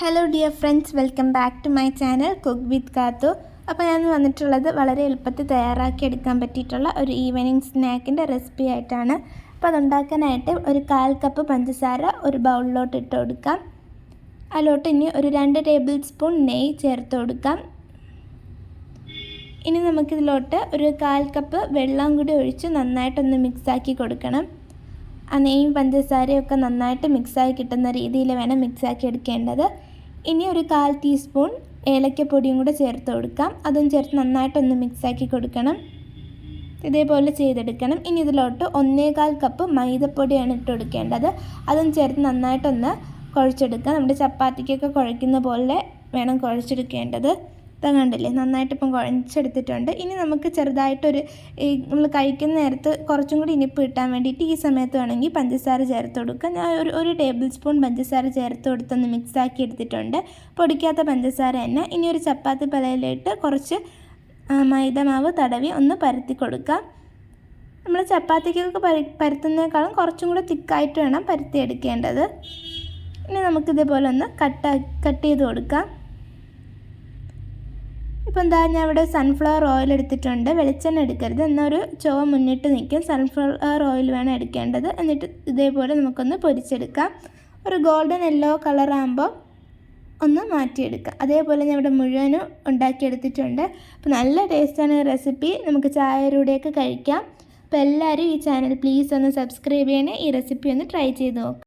Hello dear friends welcome back to my channel cook with Kathu അപ്പോൾ ഞാൻ വന്നിട്ടുള്ളത് വളരെ എളുപ്പത്തിൽ തയ്യാറാക്കി എടുക്കാൻ പറ്റിയിട്ടുള്ള ഒരു ഈവനിങ് സ്നാക്കിന്റെ റെസിപ്പി ആയിട്ടാണ്. അപ്പോൾ അതുണ്ടാക്കാനായിട്ട് ഒരു കാൽ കപ്പ് പഞ്ചസാര ഒരു ബൗളിലോട്ട് ഇട്ട് കൊടുക്കാം. അതിലോട്ട് ഇനി ഒരു രണ്ട് ടേബിൾ സ്പൂൺ നെയ്യ് ചേർത്ത് കൊടുക്കാം. ഇനി നമുക്കിതിലോട്ട് ഒരു കാൽ കപ്പ് വെള്ളം കൂടി ഒഴിച്ച് നന്നായിട്ടൊന്ന് മിക്സാക്കി കൊടുക്കണം. ആ നെയ്യും പഞ്ചസാരയും ഒക്കെ നന്നായിട്ട് മിക്സായി കിട്ടുന്ന രീതിയിൽ വേണം മിക്സാക്കി എടുക്കേണ്ടത്. ഇനി ഒരു കാൽ ടീസ്പൂൺ ഏലക്കപ്പൊടിയും കൂടെ ചേർത്ത് കൊടുക്കാം. അതും ചേർത്ത് നന്നായിട്ടൊന്ന് മിക്സാക്കി കൊടുക്കണം. ഇതേപോലെ ചെയ്തെടുക്കണം. ഇനി ഇതിലോട്ട് ഒന്നേകാൽ കപ്പ് മൈദപ്പൊടിയാണ് ഇട്ട് കൊടുക്കേണ്ടത്. അതും ചേർത്ത് നന്നായിട്ടൊന്ന് കുഴച്ചെടുക്കുക. നമ്മുടെ ചപ്പാത്തിക്കൊക്കെ കുഴയ്ക്കുന്ന പോലെ വേണം കുഴച്ചെടുക്കേണ്ടത്. ഇതാ കണ്ടില്ലേ? നന്നായിട്ട് ഇപ്പം കുഴച്ചെടുത്തിട്ടുണ്ട്. ഇനി നമുക്ക് ചെറുതായിട്ടൊരു നമ്മൾ കഴിക്കുന്ന നേരത്ത് കുറച്ചും കൂടി ഇനിപ്പ് കിട്ടാൻ വേണ്ടിയിട്ട് ഈ സമയത്ത് വേണമെങ്കിൽ പഞ്ചസാര ചേർത്ത് കൊടുക്കുക ഞാൻ ഒരു ഒരു ടേബിൾ സ്പൂൺ പഞ്ചസാര ചേർത്ത് കൊടുത്തൊന്ന് മിക്സാക്കി എടുത്തിട്ടുണ്ട്. പൊടിക്കാത്ത പഞ്ചസാര തന്നെ. ഇനി ഒരു ചപ്പാത്തി പലയിലിട്ട് കുറച്ച് മൈദ മാവ് തടവി ഒന്ന് പരത്തി കൊടുക്കാം. നമ്മൾ ചപ്പാത്തിക്കൊക്കെ പരി പരത്തുന്നതിനേക്കാളും കുറച്ചും കൂടെ തിക്കായിട്ട് വേണം പരത്തി എടുക്കേണ്ടത് ഇനി നമുക്കിതേപോലെ ഒന്ന് കട്ട് കട്ട് ചെയ്ത് കൊടുക്കാം. ഇപ്പോൾ എന്താ ഞാൻ ഇവിടെ സൺഫ്ലവർ ഓയിൽ എടുത്തിട്ടുണ്ട്. വെളിച്ചെണ്ണ എടുക്കരുത്. എന്നൊരു ചുവ മുന്നിട്ട് നിൽക്കും. സൺഫ്ലവർ ഓയിൽ വേണം എടുക്കേണ്ടത്. എന്നിട്ട് ഇതേപോലെ നമുക്കൊന്ന് പൊരിച്ചെടുക്കാം. ഒരു ഗോൾഡൻ യെല്ലോ കളറാകുമ്പോൾ ഒന്ന് മാറ്റിയെടുക്കുക അതേപോലെ ഞാൻ ഇവിടെ മുഴുവനും ഉണ്ടാക്കിയെടുത്തിട്ടുണ്ട്. അപ്പോൾ നല്ല ടേസ്റ്റാണ് ഈ റെസിപ്പി നമുക്ക് ചായയിലൂടെയൊക്കെ കഴിക്കാം. അപ്പോൾ എല്ലാവരും ഈ ചാനൽ പ്ലീസ് ഒന്ന് സബ്സ്ക്രൈബ് ചെയ്യണേ. ഈ റെസിപ്പി ഒന്ന് ട്രൈ ചെയ്ത് നോക്കാം.